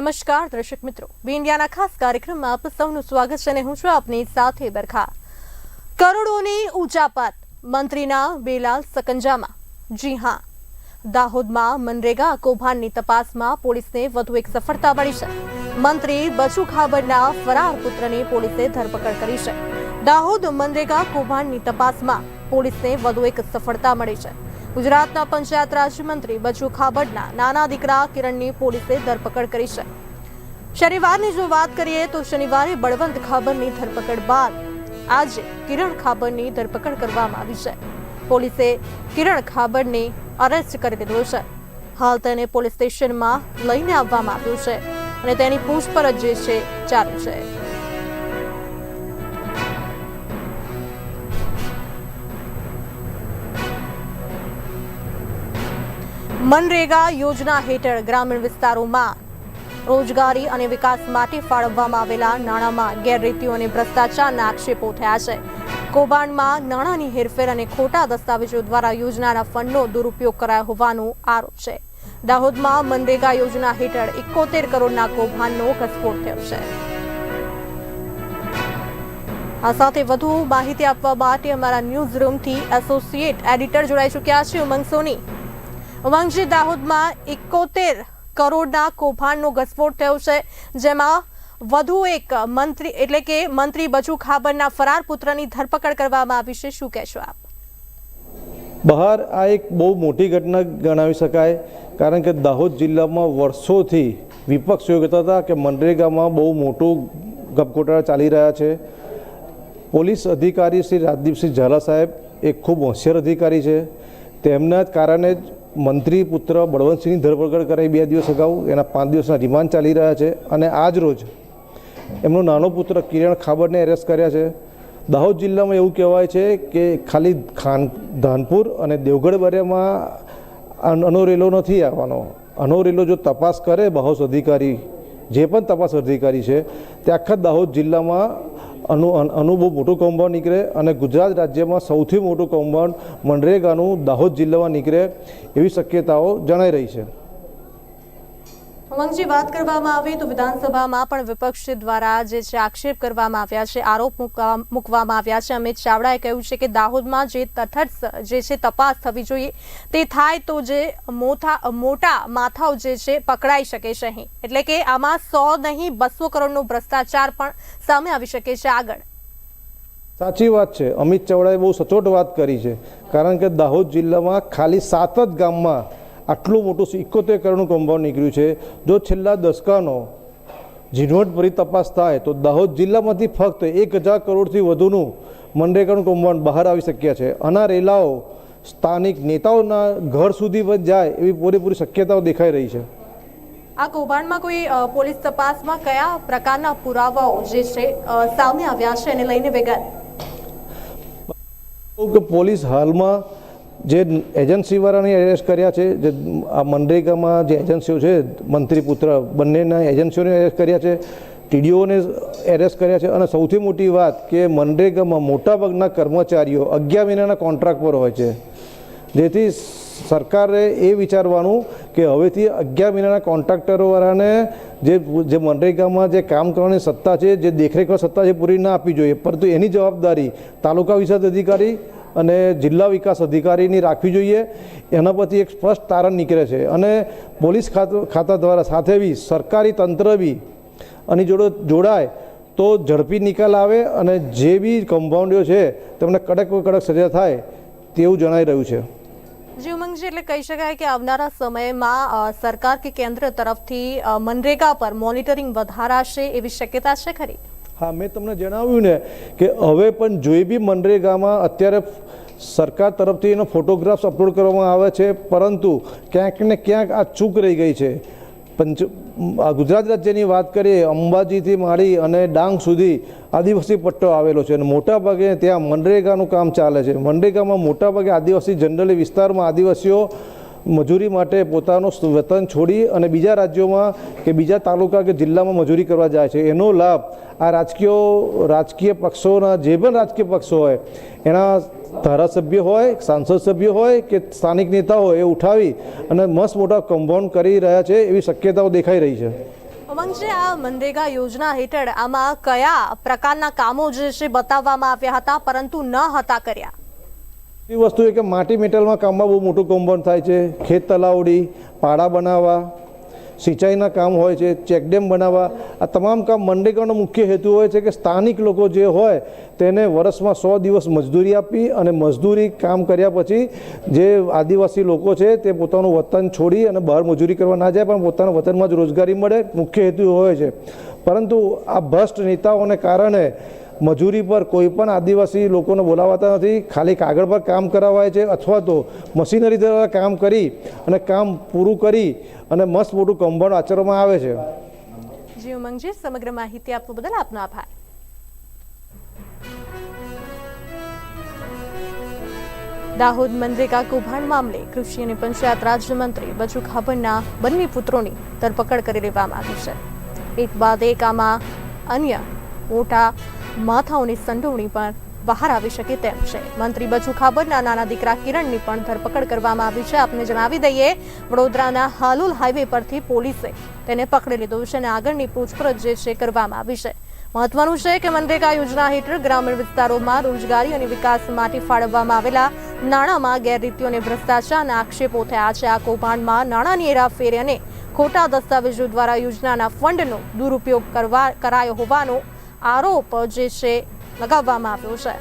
નમસ્કાર, દર્શક મિત્રો. બી ઇન્ડિયાના ખાસ કાર્યક્રમમાં આપ સૌનું સ્વાગત છે અને હું છું આપની સાથે બરખા. કરોડોની ઉચાપાત મંત્રીના બેલાલ સકંજામાં. જી હા, દાહોદમાં મનરેગા કૌભાંડની તપાસમાં પોલીસને વધુ એક સફળતા મળી છે. મંત્રી બચુ ખાબડના ફરાર પુત્રની પોલીસે ધરપકડ કરી છે. દાહોદ મનરેગા કૌભાંડની તપાસમાં પોલીસને વધુ એક સફળતા મળી છે. ગુજરાતના પંચાયત રાજ્યમંત્રી બચુ ખાબડના નાના દીકરા કિરણની પોલીસે ધરપકડ કરી છે. શનિવારની જો વાત કરીએ તો શનિવારે બળવંત ખાબડની ધરપકડ બાદ આજે કિરણ ખાબડની ધરપકડ કરવામાં આવી છે. પોલીસે કિરણ ખાબડને અરેસ્ટ કરી દીધો છે. હાલ તેને પોલીસ સ્ટેશનમાં લઈને આવવામાં આવ્યું છે અને તેની પૂછપરછ જે છે ચાલુ છે. મનરેગા યોજના હેઠળ ગ્રામીણ વિસ્તારોમાં રોજગારી અને વિકાસ માટે ફાળવવામાં આવેલા નાણાંમાં ગેરરીતિઓ અને ભ્રષ્ટાચારના આક્ષેપો થયા છે. કૌભાંડમાં નાણાંની હેરફેર અને ખોટા દસ્તાવેજો દ્વારા યોજનાના ફંડનો દુરુપયોગ કરાયો હોવાનો આરોપ છે. દાહોદમાં મનરેગા યોજના હેઠળ એકોતેર કરોડના કૌભાંડનો ઘસફોડ થયો છે. આ સાથે વધુ માહિતી આપવા માટે અમારા ન્યૂઝ રૂમથી એસોસિએટ એડિટર જોડાઈ ચૂક્યા છે ઉમંગ સોની. ઉમંગજી દાહોદમાં એકોતેર કરોડના કૌભાંડનો ઘસફોડ થયો છે, જેમાં વધુ એક મંત્રી એટલે કે મંત્રી બચુ ખાબરના ફરાર પુત્રની ધરપકડ કરવામાં આવી છે. શું કહેશો આપ? બહાર આ એક બહુ મોટી ઘટના ગણાવી શકાય, કારણ કે દાહોદ જિલ્લામાં વર્ષોથી વિપક્ષ એવું કહેતા હતા કે મનરેગામાં બહુ મોટું ગપગોટાળા ચાલી રહ્યા છે. પોલીસ અધિકારી શ્રી રાજદીપસિંહ ઝાલા સાહેબ, એક ખૂબ હોશિયાર અધિકારી છે. તેમના જ કારણે જ મંત્રી પુત્ર બળવંતસિંહની ધરપકડ કરાઈ બે દિવસ અગાઉ. એના પાંચ દિવસના રિમાન્ડ ચાલી રહ્યા છે અને આજ રોજ એમનો નાનો પુત્ર કિરણ ખાબડને એરેસ્ટ કર્યા છે. દાહોદ જિલ્લામાં એવું કહેવાય છે કે ખાલી ખાન ધાનપુર અને દેવગઢ બરિયામાં અનોરેલો નથી આવવાનો. અનોરેલો જો તપાસ કરે બહોશ અધિકારી જે પણ તપાસ અધિકારી છે, તે આખા દાહોદ જિલ્લામાં અનુ અનુ બહુ મોટું કૌભાંડ નીકળે અને ગુજરાત રાજ્યમાં સૌથી મોટું કૌભાંડ મનરેગાનું દાહોદ જિલ્લામાં નીકળે એવી શક્યતાઓ જણાઈ રહી છે. ઉમંગજી, વાત કરવામાં આવે તો વિધાનસભામાં પણ વિપક્ષ દ્વારા જે છે આક્ષેપ કરવામાં આવ્યા છે, આરોપ મૂકવા- મૂકવામાં આવ્યા છે. અમિત ચાવડાએ કહ્યું છે કે દાહોદમાં જે તથત જે છે તપાસ થવી જોઈએ, તે થાય તો જે મોટા મોટા માથાઓ જે છે પકડાઈ શકે છે અહીં. એટલે કે આમાં સો નહીં, બસો કરોડનો ભ્રષ્ટાચાર પણ સામે આવી શકે છે આગળ. સાચી વાત છે. અમિત ચાવડાએ બહુ સચોટ વાત કરી છે. કારણ કે દાહોદ જિલ્લામાં ખાલી સાત જ ગામમાં આટલું મોટું ઇકોતેર કરોડનું કૌભાંડ નીકળ્યું છે. જો છેલ્લા દસકાનો ઝીણવટભરી તપાસ થાય તો દાહોદ જિલ્લામાંથી ફક્ત એક હજાર કરોડથી વધુનું મનરેગાનું કૌભાંડ બહાર આવી શક્યા છે. આના રેલાઓ સ્થાનિક નેતાઓના ઘર સુધી પણ જાય એવી પૂરેપૂરી શક્યતાઓ દેખાઈ રહી છે. આ કૌભાંડમાં કોઈ પોલીસ તપાસમાં કયા પ્રકારના પુરાવાઓ જે છે સામે આવ્યા છે એને લઈને વિગત પોલીસ હાલમાં જે એજન્સીવાળાને એરેસ્ટ કર્યા છે, જે આ મનરેગામાં જે એજન્સીઓ છે, મંત્રી, પુત્ર બંનેના એજન્સીઓને એરેસ્ટ કર્યા છે, ટીડીઓને એરેસ્ટ કર્યા છે અને સૌથી મોટી વાત કે મનરેગામાં મોટાભાગના કર્મચારીઓ અગિયાર મહિનાના કોન્ટ્રાક્ટ પર હોય છે. જેથી સરકારે એ વિચારવાનું કે હવેથી અગિયાર મહિનાના કોન્ટ્રાક્ટરોવાળાને જે જે મનરેગામાં જે કામ કરવાની સત્તા છે, જે દેખરેખ સત્તા છે પૂરી ના આપવી જોઈએ. પરંતુ એની જવાબદારી તાલુકા વિકાસ અધિકારી અને જિલ્લા વિકાસ અધિકારીની રાખવી જોઈએ. એના પરથી એક સ્પષ્ટ તારણ નીકળે છે. અને પોલીસ ખાતા દ્વારા સાથે બી સરકારી તંત્ર બી આની જોડે જોડાય તો ઝડપી નિકાલ આવે અને જે બી કમ્પાઉન્ડો છે તેમને કડક કડક સજા થાય તેવું જણાઈ રહ્યું છે. જી ઉમંગજી એટલે કહી શકાય કે આવનારા સમયમાં સરકાર કે કેન્દ્ર તરફથી મનરેગા પર મોનિટરિંગ વધારાશે એવી શક્યતા છે ખરી? હા, મેં તમને જણાવ્યું ને કે હવે પણ જોઈ બી મનરેગામાં અત્યારે સરકાર તરફથી એનો ફોટોગ્રાફ્સ અપલોડ કરવામાં આવે છે, પરંતુ ક્યાંક ને ક્યાંક આ ચૂક રહી ગઈ છે. પંચ ગુજરાત રાજ્યની વાત કરીએ, અંબાજીથી મારી અને ડાંગ સુધી આદિવાસી પટ્ટો આવેલો છે અને મોટાભાગે ત્યાં મનરેગાનું કામ ચાલે છે. મનરેગામાં મોટાભાગે આદિવાસી જનરલી વિસ્તારમાં આદિવાસીઓ મજૂરી માટે પોતાનું વતન છોડી અને બીજા રાજ્યોમાં કે બીજા તાલુકા કે જિલ્લામાં મજૂરી કરવા જાય છે. એનો લાભ આ રાજકીય રાજકીય પક્ષોના જે પણ રાજકીય પક્ષો હોય, એના ધારાસભ્ય હોય, સાંસદ સભ્ય હોય કે સ્થાનિક નેતા હોય, એ ઉઠાવી અને મસ્ત મોટા કમ્પાઉન્ડ કરી રહ્યા છે એવી શક્યતાઓ દેખાઈ રહી છે. અમંગજી આ મનરેગા યોજના હેઠળ આમાં કયા પ્રકારના કામો જે છે બતાવવામાં આવ્યા હતા, પરંતુ ન હતા કર્યા? એ વસ્તુ એ કે માટી મેટલમાં કામમાં બહુ મોટું કૌભાંડ થાય છે. ખેત તલાવડી પાડા બનાવવા, સિંચાઈના કામ હોય છે ચેકડેમ બનાવવા. આ તમામ કામ મનરેગાનો મુખ્ય હેતુ હોય છે કે સ્થાનિક લોકો જે હોય તેને વર્ષમાં સો દિવસ મજદૂરી આપી અને મજદૂરી કામ કર્યા પછી જે આદિવાસી લોકો છે તે પોતાનું વતન છોડી અને બહાર મજૂરી કરવા ના જાય પણ પોતાના વતનમાં જ રોજગારી મળે. મુખ્ય હેતુ હોય છે. પરંતુ આ ભ્રષ્ટ નેતાઓને કારણે મજૂરી પર કોઈ પણ આદિવાસી લોકોને બોલાવાતા નથી. ખાલી કાગળ પર કામ કરાવાય છે અથવા તો મશીનરી દ્વારા કામ કરી અને કામ પૂરું કરી અને મસ્ત મોટું કૌભાંડ આચરવામાં આવે છે. જી ઉમંગજી સમગ્ર માહિતી આપવા બદલ આપનો આભાર. દાહોદ મનરેગા કૌભાંડ મામલે કૃષિ અને પંચાયત રાજ્યમંત્રી બચુ ખાબડના બંને પુત્રોની ધરપકડ કરી લેવામાં આવી છે. એક બાદ એક આમાં અન્ય મોટા માથાઓની સંડોવણી પણ બહાર આવી શકે તેમ છે. મંત્રી બચુ ખાબડના નાના દીકરા કિરણની પણ ધરપકડ કરવામાં આવી છે. આપને જણાવી દઈએ, વડોદરાના હાલોલ હાઈવે પરથી પોલીસે તેને પકડી લીધો છે અને આગળની પૂછપરછ જે છે કરવામાં આવી છે. મહત્વનું છે કે મનરેગા યોજના હેઠળ ગ્રામીણ વિસ્તારોમાં રોજગારી અને વિકાસ માટે ફાળવવામાં આવેલા નાણાંમાં ગેરરીતિઓ અને ભ્રષ્ટાચારના આક્ષેપો થયા છે. આ કૌભાંડમાં નાણાંની હેરાફેરી અને ખોટા દસ્તાવેજો દ્વારા યોજનાના ફંડનો દુરુપયોગ કરવા કરાયો હોવાનો આરોપ જે છે, લગાવવામાં આવ્યો છે.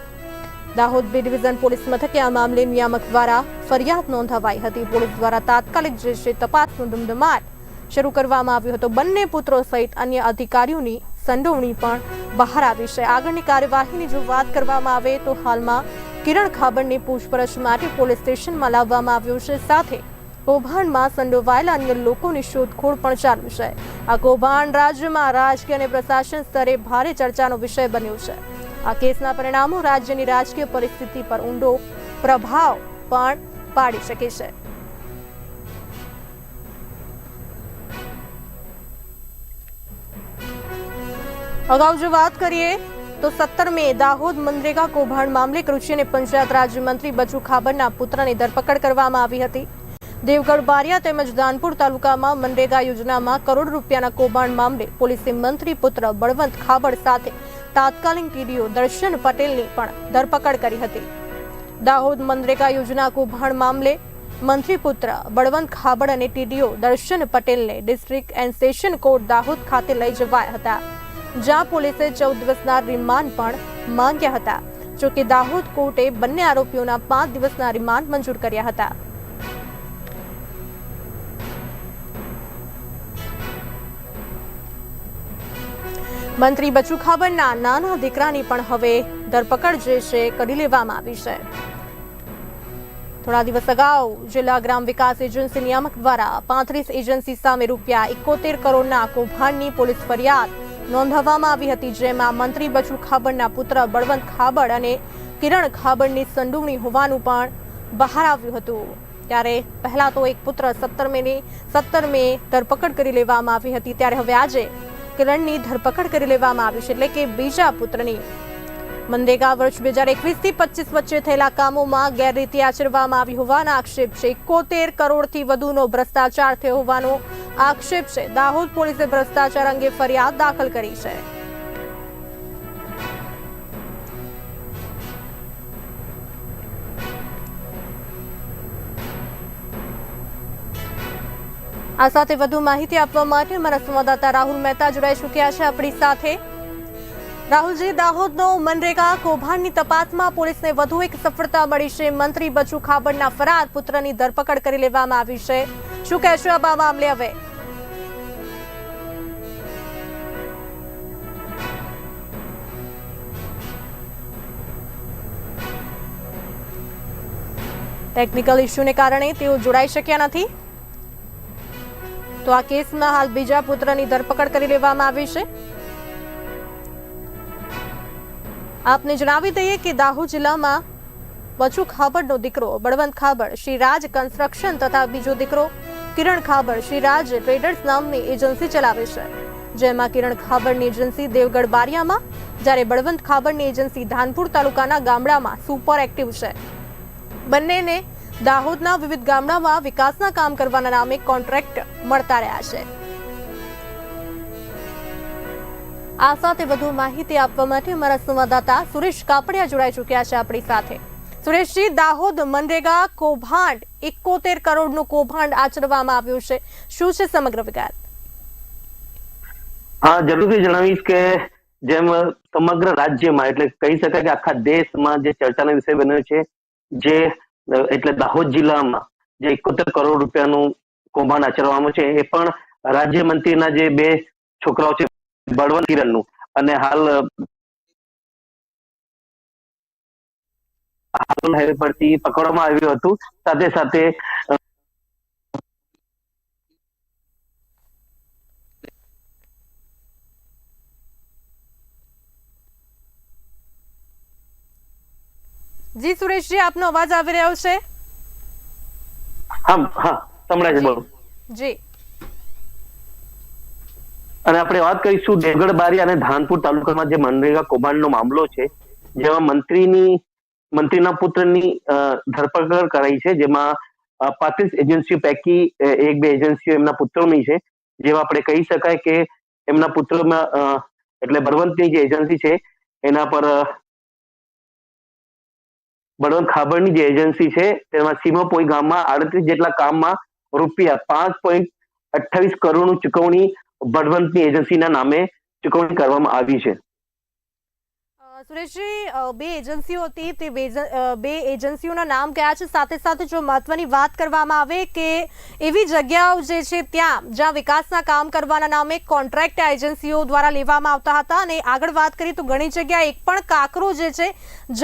દાહોદ બી ડિવિઝન પોલીસ મથકે આ મામલે નિયામક દ્વારા ફરિયાદ નોંધાવાઈ હતી. પોલીસ દ્વારા તાત્કાલિક જે છે, તપાસનો ધમધમાટ શરૂ કરવામાં આવ્યો હતો. બંને પુત્રો સહિત અન્ય અધિકારીઓની સંડોવણી પણ બહાર આવી છે. આગળની કાર્યવાહીની જો વાત કરવામાં આવે તો હાલમાં કિરણ ખાબડની પૂછપરછ માટે પોલીસ સ્ટેશનમાં લાવવામાં આવ્યો છે. સાથે કૌભાંડમાં સંડોવાયેલા અન્ય લોકોની શોધખોળ પણ ચાલુ છે. આ કૌભાંડ રાજ્યમાં રાજકીય અને પ્રશાસન સ્તરે ભારે ચર્ચાનો વિષય બન્યો છે. આ કેસના પરિણામો રાજ્યની રાજકીય પરિસ્થિતિ પર ઊંડો પ્રભાવ પણ પાડી શકે છે. અગાઉ જો વાત કરીએ તો સત્તર મે દાહોદ મનરેગા કૌભાંડ મામલે કૃષિ અને પંચાયત રાજ્યમંત્રી બચુ ખાબડના પુત્રની ધરપકડ કરવામાં આવી હતી. દેવગઢ બારિયા તેમજ દાનપુર તાલુકામાં મનરેગા યોજનામાં કરોડ રૂપિયાના કૌભાંડ મામલે પોલીસે મંત્રી પુત્ર બળવંત ખાબડ સાથે તાત્કાલિક ટીડીઓ દર્શન પટેલની પણ ધરપકડ કરી હતી. દાહોદ મનરેગા યોજના કૌભાંડ મામલે મંત્રી પુત્ર બળવંત ખાબડ અને ટીડીઓ દર્શન પટેલને district and session court Dahod ખાતે લઈ જવાયા હતા, જ્યાં પોલીસે ચૌદ દિવસના રિમાન્ડ પણ માંગ્યા હતા, જોકે દાહોદ કોર્ટે બંને આરોપીઓના પાંચ દિવસના રિમાન્ડ મંજૂર કર્યા હતા. મંત્રી બચુ નાના દીકરાની પણ હવે ધરપકડ જે છે, કરી લેવામાં આવી છે. થોડા દિવસ અગાઉ જિલ્લા ગ્રામ વિકાસ એજન્સી નિયામક દ્વારા પાંત્રીસ એજન્સી સામે રૂપિયા એકોતેર કરોડના કૌભાંડની પોલીસ ફરિયાદ નોંધાવવામાં આવી હતી, જેમાં મંત્રી બચુ ખાબડના પુત્ર બળવંત ખાબડ અને કિરણ ખાબડની સંડોવણી હોવાનું પણ બહાર આવ્યું હતું. ત્યારે પહેલા તો એક પુત્ર સત્તર મેની સત્તર મે ધરપકડ કરી લેવામાં આવી હતી. ત્યારે હવે આજે કિરણની ધરપકડ કરી લેવામાં આવી છે એટલે કે બીજા પુત્રની. મનરેગા વર્ષ બે હજાર એકવીસથી પચીસ વચ્ચે થયેલા કામોમાં ગેરરીતિ આચરવામાં આવી હોવાના આક્ષેપ છે. એકોતેર કરોડથી વધુનો ભ્રષ્ટાચાર થયો હોવાનો આક્ષેપ છે. દાહોદ પોલીસે ભ્રષ્ટાચાર અંગે ફરિયાદ દાખલ કરી છે. આ સાથે વધુ માહિતી આપવા માટે અમારા સંવાદદાતા રાહુલ મહેતા જોડાઈ ચૂક્યા છે આપણી સાથે. રાહુલજી, દાહોદનો મનરેગા કૌભાંડની તપાસમાં પોલીસને વધુ એક સફળતા મળી છે. મંત્રી બચુ ખાબડના ફરાર પુત્રની ધરપકડ કરી લેવામાં આવી છે. શું કહેશો આ મામલે હવે? ટેકનિકલ ઇશ્યુને કારણે તેઓ જોડાઈ શક્યા નથી. તો આ કેસમાં હાલ બીજા પુત્રની ધરપકડ કરી લેવામાં આવી છે. આપને જણાવી દઈએ કે દાહોદ જિલ્લામાં બચુ ખાબડનો દીકરો, બળવંત ખાબડ શ્રી રાજ કન્સ્ટ્રક્શન તથા બીજો દીકરો, કિરણ ખાબડ શ્રી રાજ ટ્રેડર્સ નામની એજન્સી ચલાવે છે. જેમાં કિરણ ખાબડની એજન્સી દેવગઢ બારિયામાં, જ્યારે બળવંત ખાબડની એજન્સી ધાનપુર તાલુકાના ગામડામાં સુપર એક્ટિવ છે. બંનેને દાહોદના વિવિધ ગામડામાં વિકાસના કામ કરવાના નામે કોન્ટ્રાક્ટ મળતા રહ્યા છે. આ સાથે વધુ માહિતી આપવા માટે અમારા સંવાદદાતા સુરેશ કાપડિયા જોડાઈ ચૂક્યા છે આપણી સાથે. સુરેશજી, દાહોદ મનરેગા કૌભાંડ, એકોતેર કરોડનું કૌભાંડ આચરવામાં આવ્યું છે. શું છે સમગ્ર વિગત? હા, જરૂરથી જણાવીશ કે જેમ સમગ્ર રાજ્યમાં, એટલે કહી શકાય કે આખા દેશમાં જે ચર્ચાનો વિષય બન્યો છે, જે એટલે દાહોદ જિલ્લામાં જે એકોતેર કરોડ રૂપિયાનું કૌભાંડ આચરવામાં છે, એ પણ રાજ્ય મંત્રીના જે બે છોકરાઓ છે, બળવંત કિરણનું. અને હાલ હાઈવે પરથી પકડવામાં આવ્યું હતું. સાથે સાથે જી સુરેશજી આપનો અવાજ આવી રહ્યો છે? હા હા સંભળાય છે બોલો. જી. અને આપણે વાત કરીશું દેવગઢ બારી અને ધાનપુર તાલુકામાં જે મનરેગા કૌભાંડનો મામલો છે જેમાં મંત્રીની મંત્રીના પુત્રની ધરપકડ કરાઈ છે જેમાં પાંત્રીસ એજન્સીઓ પૈકી એક બે એજન્સીઓ એમના પુત્રોની છે જેમાં આપણે કહી શકાય કે એમના પુત્રોમાં એટલે બળવંતની જે એજન્સી છે એના પર બળવંત ખાબડની જે એજન્સી છે, તેમાં સીમાપોઈ ગામમાં આડત્રીસ જેટલા કામમાં રૂપિયા પાંચ પોઈન્ટ અઠ્ઠાવીસ કરોડનું ચુકવણી બળવંતની એજન્સીના નામે ચુકવણી કરવામાં આવી છે. સુરેશજી બે એજન્સીઓ હતી, તે બે એજન્સીઓના નામ કયા છે? સાથે સાથે જો મહત્વની વાત કરવામાં આવે કે એવી જગ્યાઓ જે છે ત્યાં, જ્યાં વિકાસના કામ કરવાના નામે કોન્ટ્રાક્ટ એજન્સીઓ દ્વારા લેવામાં આવતા હતા અને આગળ વાત કરીએ તો ઘણી જગ્યાએ એક પણ કાકરો જે છે,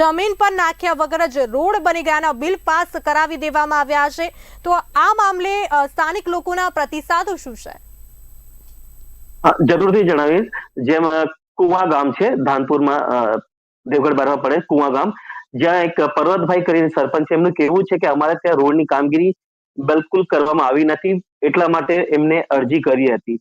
જમીન પર નાખ્યા વગર જ રોડ બની ગયાના બિલ પાસ કરાવી દેવામાં આવ્યા છે. તો આ મામલે સ્થાનિક લોકોના પ્રતિસાદો શું છે? જરૂરથી જણાવીશ. જેમ કુવા ગામ છે ધાનપુરમાં દેવગઢ બારમાં પડે કુવા ગામ. જ્યાં એક પર્વતભાઈ કરીને સરપંચ એમનું કહેવું છે કે અમારે ત્યાં રોડની કામગીરી બિલકુલ કરવામાં આવી નથી એટલા માટે એમને અરજી કરી હતી.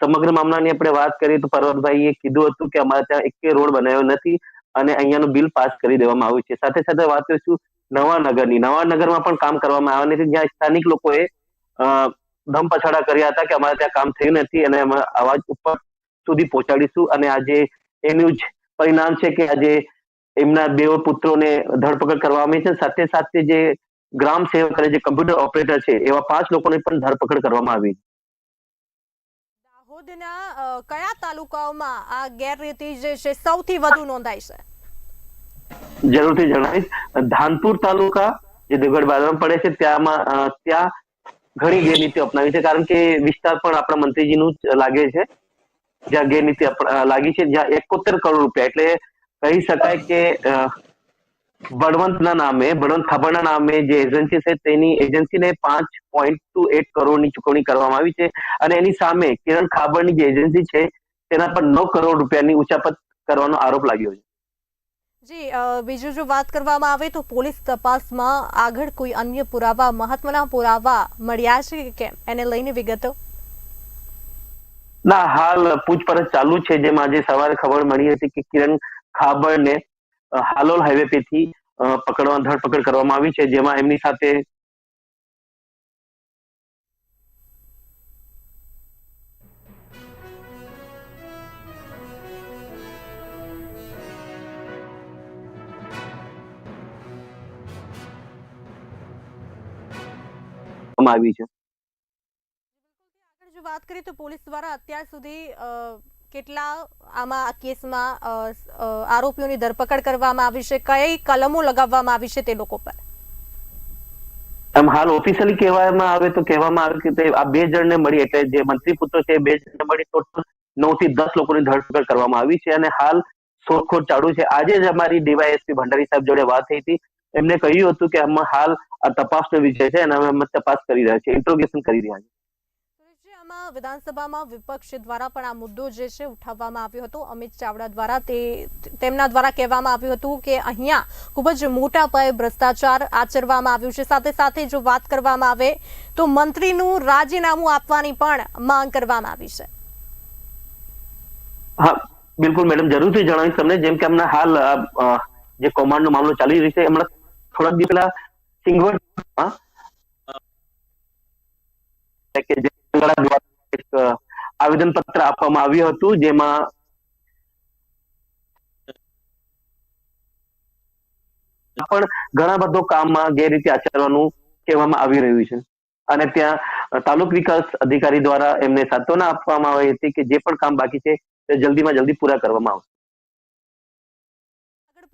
સમગ્ર મામલાની આપણે વાત કરીએ તો પર્વતભાઈએ કીધું હતું કે અમારે ત્યાં એક રોડ બનાવ્યો નથી અને અહીંયાનું બિલ પાસ કરી દેવામાં આવ્યું છે. સાથે સાથે વાત કરીશું નવા નગરની નવા નગરમાં પણ કામ કરવામાં આવ્યા નથી. જ્યાં સ્થાનિક લોકોએ અ, ધમ પછાડા કર્યા હતા કે અમારે ત્યાં કામ થયું નથી અને અવાજ ઉપર સુધી પહોંચાડીશું અને આજે એનું જ પરિણામ છે કે આજે એમના બે પુત્રોને ધરપકડ કરવામાં આવી છે. સાથે સાથે જે ગ્રામ સેવક અને જે કમ્પ્યુટર ઓપરેટર છે એવા પાંચ લોકોને પણ ધરપકડ કરવામાં આવી. દાહોદના કયા તાલુકાઓમાં આ ગેરરીતિ જે છે સૌથી વધુ નોંધાય છે? જરૂરથી જણાવીશ. ધાનપુર તાલુકા જે દેવગઢ બારમાં પડે છે ત્યાંમાં ત્યાં ઘણી ગેરનીતિ અપનાવી છે. કારણ કે વિસ્તાર પણ આપણા મંત્રીજીનું લાગે છે. જ્યાં ગેરનીતિ લાગી છે, જ્યાં એકોતેર કરોડ રૂપિયા. એટલે કહી શકાય કે બળવંતના નામે, બળવંત ખાબડના નામે જે એજન્સી છે, તેની એજન્સીને પાંચ પોઈન્ટ ટુ એટ કરોડની ચૂકવણી કરવામાં આવી છે. અને એની સામે કિરણ ખાબડની જે એજન્સી છે, તેના પર નવ કરોડ રૂપિયાની ઉચાપત કરવાનો આરોપ લાગ્યો છે. જી બીજું જો વાત કરવામાં આવે તો પોલીસ તપાસમાં આગળ કોઈ અન્ય પુરાવા, મહત્વના પુરાવા મળ્યા છે કે કેમ? એને લઈને વિગતો. ના, હાલ પૂછપરછ ચાલુ છે. જેમ આજે સવારે ખબર મળી હતી કે કિરણ ખાબડને હાલોલ હાઈવે પરથી પકડવા, ધરપકડ કરવામાં આવી છે. જેમાં એમની સાથે આવી છે. કરીએ તો પોલીસ દ્વારા અત્યાર સુધી કેટલા આમાં આ કેસમાં આરોપીઓની ધરપકડ કરવામાં આવી છે, કઈ કલમો લગાવવામાં આવી છે તે લોકો પર? હાલ ઓફિશિયલી કહેવામાં આવે તો કહેવામાં આવે કે આ બે જણને મળી એટલે જે મંત્રી પુત્ર છે બે જણને મળી ટોટલ નવથી દસ લોકોની ધરપકડ કરવામાં આવી છે અને હાલ શોધખોળ ચાલુ છે. આજે જ અમારી ડીવાયએસપી ભંડારી સાહેબ જોડે વાત થઈ હતી. એમને કહ્યું હતું કે આમાં હાલ આ તપાસનો વિષય છે અને અમે તપાસ કરી રહ્યા છીએ ઇન્ટ્રોગેશન કરી રહ્યા છીએ. સુરેશજી, વિધાનસભામાં વિપક્ષ દ્વારા પણ આ મુદ્દો જે છે ઉઠાવવામાં આવ્યો હતો. અમિત ચાવડા દ્વારા તે તેમના દ્વારા કહેવામાં આવ્યું હતું કે અહીંયા ખૂબ જ મોટા પાયે ભ્રષ્ટાચાર આચરવામાં આવ્યું છે. સાથે સાથે જો વાત કરવામાં આવે તો મંત્રીનું રાજીનામું આપવાની પણ માંગ કરવામાં આવી છે. હા બિલકુલ મેડમ જરૂરથી જણાવીશ તમને. જેમ કે હમણાં હાલ જે કૌભાંડનો મામલો ચાલી રહ્યો છે હમણાં થોડાક દિવસ પહેલા સિંગવડમાં જે દ્વારા એક આવેદન પત્ર આપવામાં આવ્યું હતું, જેમાં પણ ઘણા બધો કામમાં ગેરરીતિ આચરવાનું કહેવામાં આવી રહ્યું છે. અને ત્યાં તાલુક વિકાસ અધિકારી દ્વારા એમને સાંત્વના આપવામાં આવી હતી કે જે પણ કામ બાકી છે, તે જલ્દીમાં જલ્દી પૂરા કરવામાં આવશે.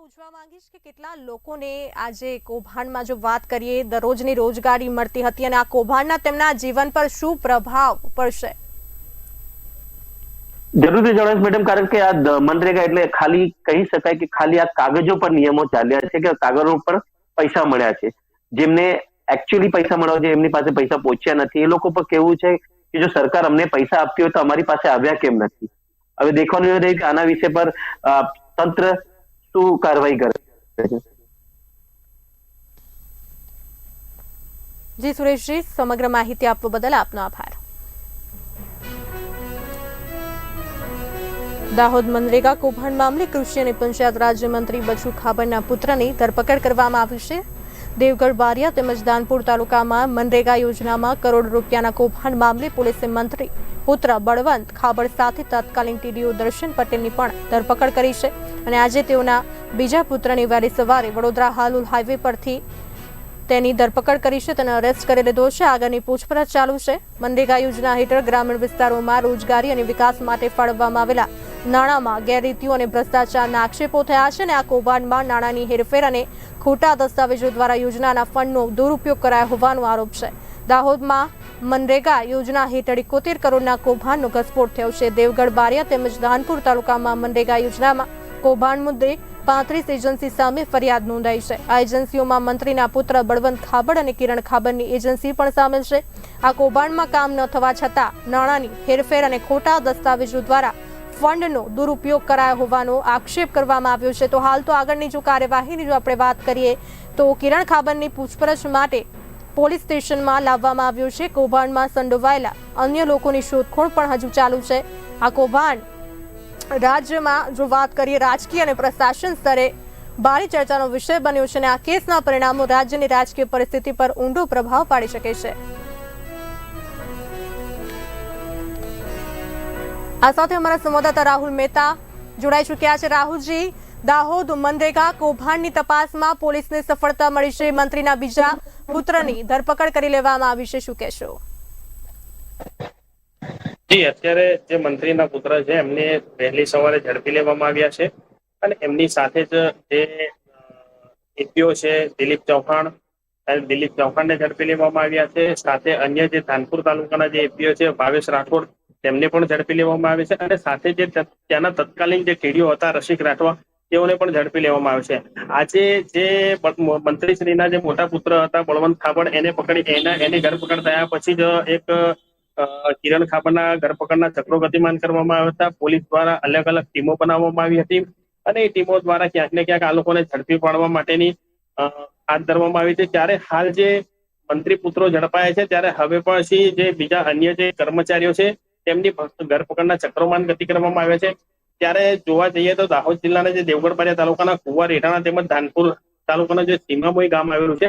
પૂછવા માંગીશ કે કેટલા લોકોને આજે કૌભાંડમાં જો વાત કરીએ, દરરોજની રોજગારી મળતી હતી અને આ કૌભાંડના તેમના જીવન પર શું પ્રભાવ પડશે? જરૂરથી જણાવીશ મેડમ, કારણ કે આ મનરેગા એટલે ખાલી કહી શકાય કે ખાલી આ કાગજો પર નિયમો ચાલ્યા છે કે કાગળો પર પૈસા મળ્યા છે. જેમને એકચ્યુઅલી પૈસા મળવા જોઈએ, એમની પાસે પૈસા પહોંચ્યા નથી. એ લોકો પર કેવું છે કે જો સરકાર અમને પૈસા આપતી હોય તો અમારી પાસે આવ્યા કેમ નથી? હવે દેખવાનું એ રહ્યું કે આના વિશે પર તંત્ર શું કાર્યવાહી કરે જી સુરેશજી, સમગ્ર માહિતી આપવા બદલ આપનો આભાર. દાહોદ મનરેગા કૌભાંડ મામલે કૃષિ અને પંચાયત રાજ્યમંત્રી બચુ ખાબરના પુત્રની ધરપકડ કરવામાં આવી છે. દેવગઢ બારિયા તેમજ દાનપુર તાલુકામાં મનરેગા યોજનામાં કરોડ રૂપિયાના કૌભાંડ મામલે પોલીસે મંત્રી પુત્ર બળવંત ખાબડ સાથે તત્કાલીન ટીડીઓ દર્શન પટેલની પણ ધરપકડ કરી છે અને આજે તેઓના બીજા પુત્રની વહેલી સવારે વડોદરા હાલુલ હાઈવે પરથી તેની ધરપકડ કરી છે, તેને અરેસ્ટ કરી લીધો છે. આગળની પૂછપરછ ચાલુ છે. મનરેગા યોજના હેઠળ ગ્રામીણ વિસ્તારોમાં રોજગારી અને વિકાસ માટે ફાળવવામાં આવેલા નાણાંમાં ગેરરીતિઓ અને ભ્રષ્ટાચારના આક્ષેપો થયા છે અને આ કૌભાંડમાં નાણાંની હેરફેર અને ખોટા દસ્તાવેજો દ્વારા યોજનાના ફંડનો દુરુપયોગ કરાયો હોવાનો આરોપ છે. દાહોદમાં મનરેગા યોજના હેઠળ એકોતેર કરોડના કૌભાંડનો ઘસફોટ થયો છે. દેવગઢ, બારિયા તેમજ ધાનપુર તાલુકામાં મનરેગા યોજનામાં કૌભાંડ મુદ્દે પાંત્રીસ એજન્સી સામે ફરિયાદ નોંધાઈ છે. આ એજન્સીઓમાં મંત્રીના પુત્ર બળવંત ખાબડ અને કિરણ ખાબડની એજન્સી પણ સામેલ છે. આ કૌભાંડમાં કામ ન થવા છતાં નાણાંની હેરફેર અને ખોટા દસ્તાવેજો દ્વારા ફંડનો દુરુપયોગ કરાયો હોવાનો આક્ષેપ કરવામાં આવ્યો છે. તો હાલ તો આગળની જો કાર્યવાહીની જો આપણે વાત કરીએ, તો કિરણ ખાબરની પૂછપરછ માટે પોલીસ સ્ટેશનમાં લાવવામાં આવ્યો છે. કૌભાંડમાં સંડોવાયેલા અન્ય લોકોની શોધખોળ પણ હજુ ચાલુ છે. આ કૌભાંડ રાજ્યમાં જો વાત કરીએ, રાજકીય અને પ્રશાસન સ્તરે ભારે ચર્ચાનો વિષય બન્યો છે અને આ કેસના પરિણામો રાજ્યની રાજકીય પરિસ્થિતિ પર ઊંડો પ્રભાવ પાડી શકે છે. આ સાથે અમારા સંવાદદાતા રાહુલ મહેતા જોડાઈ ચૂક્યા છે. રાહુલજી, દાહોદ, મનરેગા, કૌભાંડની તપાસમાં પોલીસને સફળતા મળી છે. મંત્રીના બીજા પુત્રની ધરપકડ કરી લેવામાં આવી છે. શું કહેશો? જી, અત્યારે જે મંત્રીના પુત્ર છે, એમને વહેલી સવારે ઝડપી લેવામાં આવ્યા છે અને એમની સાથે જ જે એપીઓ છે, દિલીપ ચૌહાણ દિલીપ ચૌહાણને ઝડપી લેવામાં આવ્યા છે. સાથે અન્ય જે ધાનપુર તાલુકાના જે એપીઓ છે, ભાવેશ રાઠોડ તેમને પણ ઝડપી લેવામાં આવે છે અને સાથે જે ત્યાંના તત્કાલીન જે કેડીઓ હતા, રસિક રાઠવા, તેઓને પણ ઝડપી લેવામાં આવે છે. આજે જે મંત્રીશ્રીના જે મોટા પુત્ર હતા, બળવંત ખાબડ, એને પકડી, એના, એની ધરપકડ થયા પછી જ એક કિરણ ખાબડના ધરપકડના ચક્રો ગતિમાન કરવામાં આવ્યા હતા. પોલીસ દ્વારા અલગ અલગ ટીમો બનાવવામાં આવી હતી અને એ ટીમો દ્વારા ક્યાંક ને ક્યાંક આ લોકોને ઝડપી પાડવા માટેની હાથ ધરવામાં આવી છે. ત્યારે હાલ જે મંત્રી પુત્રો ઝડપાયા છે, ત્યારે હવે પછી જે બીજા અન્ય જે કર્મચારીઓ છે તેમની ધરપકડના ચક્રોમાન ગતિ કરવામાં આવે છે. ત્યારે જોવા જઈએ તો દાહોદ જિલ્લાના જે દેવગઢ તાલુકાના કુવા રેઠાણા તેમજ ધાનપુર તાલુકાના જે સીમામોય ગામ આવેલું છે,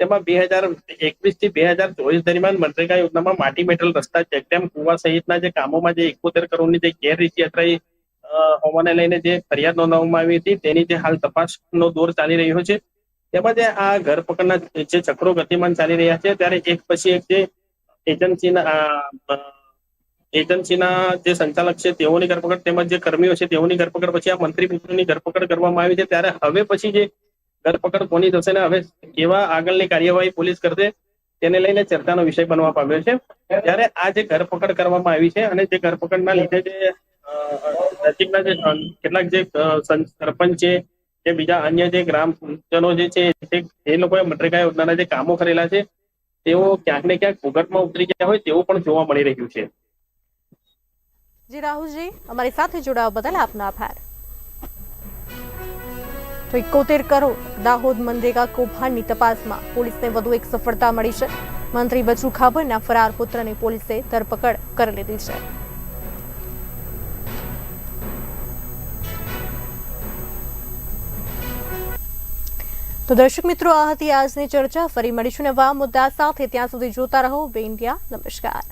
તેમાં બે હજાર એકવીસથી બે હજાર ચોવીસ દરમિયાન મનરેગા યોજનામાં માટી મેટલ રસ્તા ચેકડેમ કુવા સહિતના જે કામોમાં જે એકોતેર કરોડની જે ગેરરીતિ અથડાઈ હોવાને લઈને જે ફરિયાદ નોંધવામાં આવી હતી, તેની જે હાલ તપાસનો દોર ચાલી રહ્યો છે. તેમાં જે આ ઘરપકડના જે ચક્રો ગતિમાન ચાલી રહ્યા છે, ત્યારે એક પછી એક જે એજન્સીના એજન્સીના જે સંચાલક છે, તેઓની ધરપકડ તેમજ જે કર્મીઓ છે, તેઓની ધરપકડ પછી આ મંત્રી પુત્રની ધરપકડ કરવામાં આવી છે. ત્યારે હવે પછી જે ધરપકડ કોની થશે ને હવે કેવા આગળની કાર્યવાહી પોલીસ કરશે, તેને લઈને ચર્ચાનો વિષય બનવા પામ્યો છે. ત્યારે આ જે ધરપકડ કરવામાં આવી છે અને જે ધરપકડના લીધે જે નજીકના જે કેટલાક જે સરપંચ છે, કે બીજા અન્ય જે ગ્રામજનો જે છે એ લોકોએ મનરેગા યોજનાના જે કામો કરેલા છે, તેઓ ક્યાંક ને ક્યાંક ભૂગર્ભમાં ઉતરી ગયા હોય તેવું પણ જોવા મળી રહ્યું છે. જી રાહુલજી અમારી સાથે જોડાવા બદલ આપનો આભાર. તો એકોતેર કરોડ દાહોદ મનરેગા કૌભાંડની તપાસમાં પોલીસને વધુ એક સફળતા મળી છે. મંત્રી બચુ ખાબરના ફરાર પુત્રની પોલીસે ધરપકડ કરી લીધી છે. તો દર્શક મિત્રો, આ હતી આજની ચર્ચા. ફરી મળીશું નવા મુદ્દા સાથે. ત્યાં સુધી જોતા રહો. બે ઇન્ડિયા. નમસ્કાર.